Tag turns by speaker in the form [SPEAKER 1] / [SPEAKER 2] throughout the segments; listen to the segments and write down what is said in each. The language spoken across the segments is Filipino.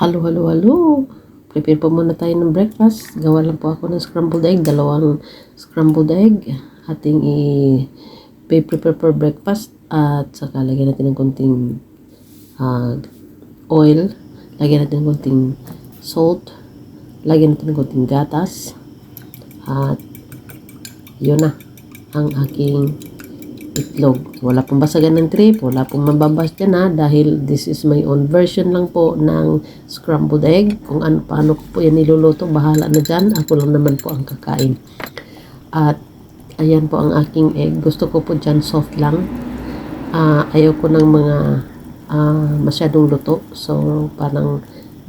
[SPEAKER 1] Halo, halo, halo. Prepare po muna tayo ng breakfast. Gawa lang po ako ng scrambled egg. Dalawang scrambled egg. Ating i-prepare for breakfast. At saka lagyan natin ng konting ah, oil. Lagyan natin ng konting salt. Lagyan natin ng konting gatas. At yun na ang aking itlog. Wala pong basagan ng trip, wala pong mababas dyan ha, dahil this is my own version lang po ng scrambled egg. Kung ano, paano ko po yan niluluto, bahala na dyan. Ako lang naman po ang kakain. At ayan po ang aking egg. Gusto ko po dyan soft lang. Ah, ayaw ko ng mga ah, masyadong luto. So, parang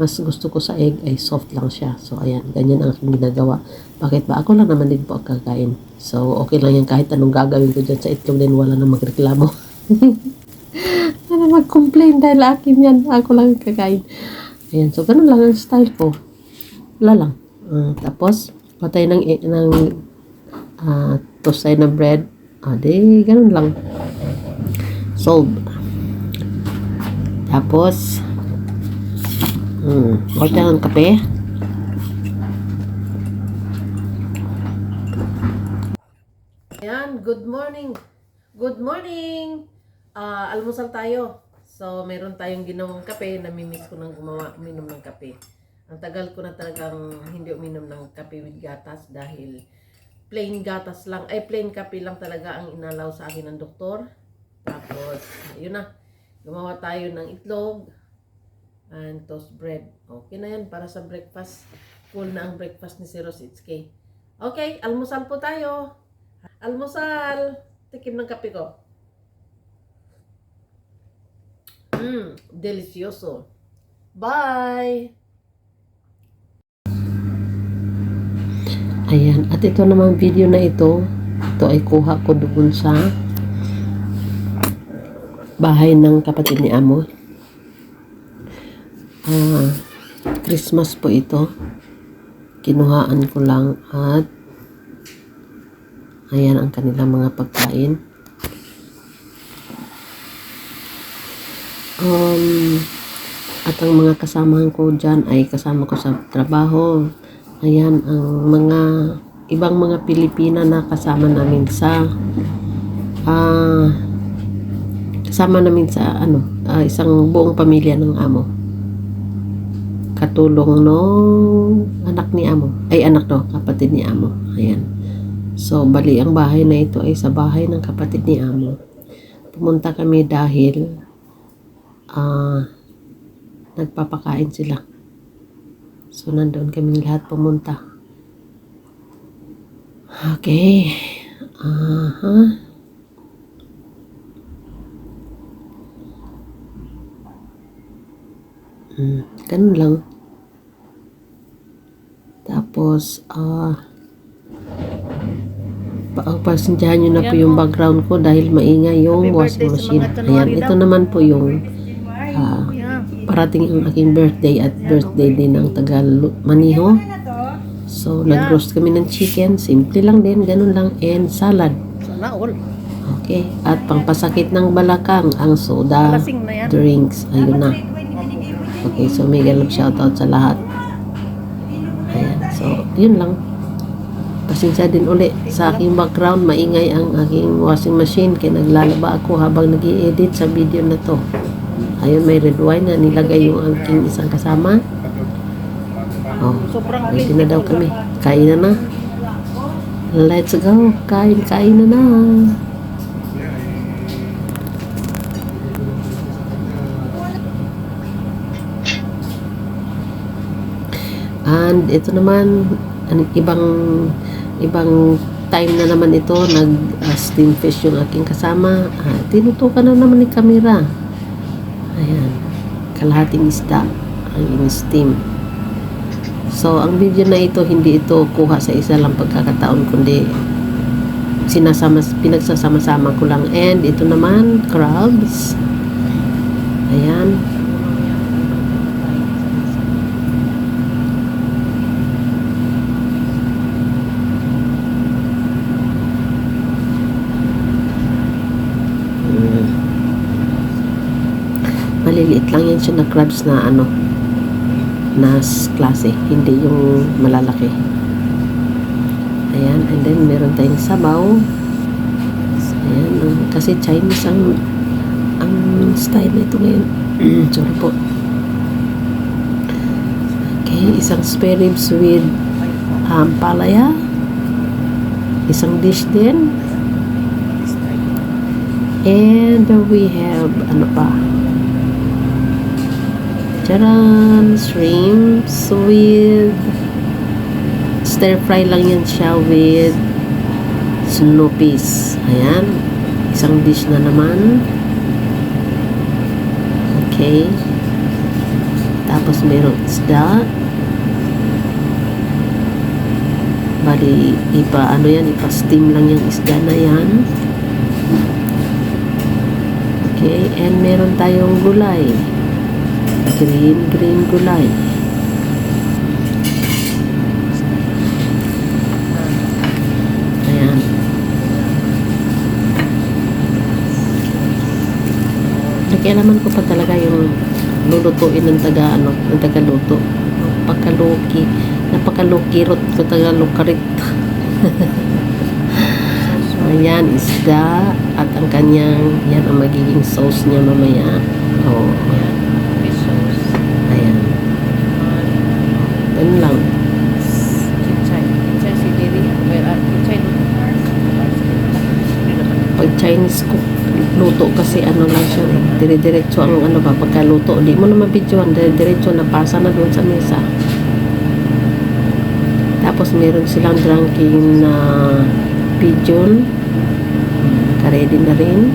[SPEAKER 1] mas gusto ko sa egg ay soft lang siya. So, ayan, ganyan ang aking ginagawa. Bakit ba? Ako lang naman din po ang kakain. So, okay lang yan kahit anong gagawin ko dyan sa itlog din wala na magreklamo. wala mag-complain dahil akin yan. Ako lang ang kakain. Ayan, so ganun lang ang style ko. Wala lang. Ah, tapos, patay ng, e- ng uh, tosay na bread. Ah, ganun lang. Solve. Tapos, hmm, order ng kape. Ayan, good morning. Good morning. Ah, almusal tayo. So, meron tayong ginawang kape. Namimiss ko nang gumawa, uminom ng kape. Ang tagal ko na talagang hindi uminom ng kape with gatas dahil plain gatas lang, ay plain kape lang talaga ang inalaw sa akin ng doktor. Tapos, yun na. Gumawa tayo ng itlog and toast bread. Okay na yan para sa breakfast. Cool na ang breakfast ni Sir Rositsky. Okay, almusal po tayo. Almusal. Tikim ng kape ko. Mmm, delicioso. Bye! Ayan, at ito namang video na ito, ito ay kuha ko doon sa bahay ng kapatid ni Amo. Ah, Christmas po ito. Kinuhaan ko lang at Ayan ang kanilang mga pagkain. Um, at ang mga kasamahan ko dyan ay kasama ko sa trabaho. Ayan ang mga ibang mga Pilipina na kasama namin sa ah kasama namin sa ano ah, isang buong pamilya ng amo. Katulong no anak ni amo. Ay anak no, kapatid ni amo. Ayan. So, bali ang bahay na ito ay sa bahay ng kapatid ni Amo. Pumunta kami dahil ah nagpapakain sila. So, nandoon kami lahat pumunta. Okay. Aha. Hmm, ganun lang. Tapos, ah, pa pasensyahan nyo na po yung background ko dahil maingay yung washing machine. Ayan, ito naman po yung ah, parating ang aking birthday at birthday din ng taga Lu- Maniho. So, nag-roast kami ng chicken. Simple lang din, ganun lang. And salad.
[SPEAKER 2] Sana all.
[SPEAKER 1] Okay. At pangpasakit ng balakang, ang soda, drinks. Ayun na. Okay, so mega love shoutout sa lahat. Yun lang. Pasensya din uli sa aking background, maingay ang aking washing machine kaya naglalaba ako habang nag edit sa video na to. Ayun, may red wine na nilagay yung aking isang kasama. Oh, ready na daw kami. Kain na na. Let's go. Kain, kain na na. And ito naman, an- ibang ibang time na naman ito, nag uh, steam fish yung aking kasama. Ah, tinutukan na naman ni camera. Ayan, kalahating isda ang in-steam. So, ang video na ito, hindi ito kuha sa isa lang pagkakataon, kundi sinasama, pinagsasama-sama ko lang. And ito naman, crabs. Ayan. Maliliit lang yan siya na crabs na ano. na klase, hindi yung malalaki. Ayan, and then meron tayong sabaw. Ayan, um, kasi Chinese ang ang style nito ngayon. Sorry po. Okay, isang spare ribs with um, palaya. Isang dish din. And we have, ano pa? Charan, shrimps with stir fry lang yan siya with snow peas. Ayan. Isang dish na naman. Okay. Tapos meron isda. Bali, ipa, ano yan, ipa-steam lang yung isda na yan. Okay, and meron tayong gulay. Green, green gulay. Ayan. Nakialaman ko pa talaga yung lulutuin ng taga ano, ng tagaluto. Napakaluki. Napakalukirot ko taga lukarit. Ayan, isda at ang kanyang, yan ang magiging sauce niya mamaya. Oh. Ayan. Ganun lang. Pag Chinese cook, luto kasi ano lang siya, dire-diretso ang ano ba, pagkaluto. Di mo naman videoan, dire-diretso na pasa na doon sa mesa. Tapos meron silang drinking na pigeon. Karedy na rin.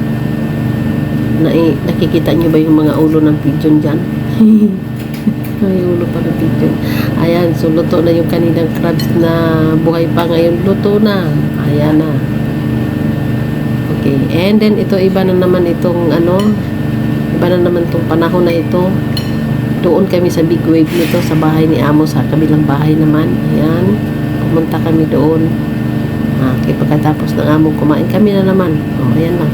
[SPEAKER 1] Na, eh, nakikita niyo ba yung mga ulo ng pigeon dyan? May ulo pa ng pigeon. Ayan, so luto na yung kanilang crabs na buhay pa ngayon. Luto na. Ayan na. Okay. And then, ito iba na naman itong ano, iba na naman itong panahon na ito. Doon kami sa big wave nito sa bahay ni Amo sa kabilang bahay naman. Ayan. Pumunta kami doon. Ah, okay, pagkatapos ng Amo kumain kami na naman. Oh, ayan lang.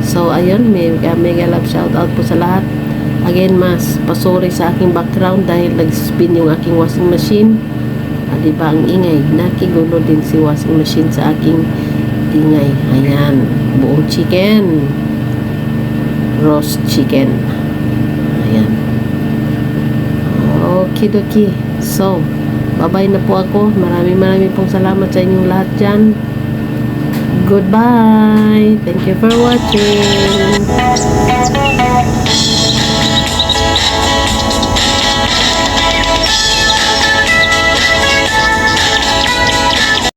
[SPEAKER 1] So, ayun, mega, mega love shout out po sa lahat. Again, mas pasuri sa aking background dahil nag-spin yung aking washing machine. Ah, di ba ang ingay? Nakigulo din si washing machine sa aking ingay. Ayan, buong chicken. Roast chicken. Ayan. Okidoki. So, bye-bye na po ako. Maraming maraming pong salamat sa inyong lahat dyan. Goodbye. Thank you for watching.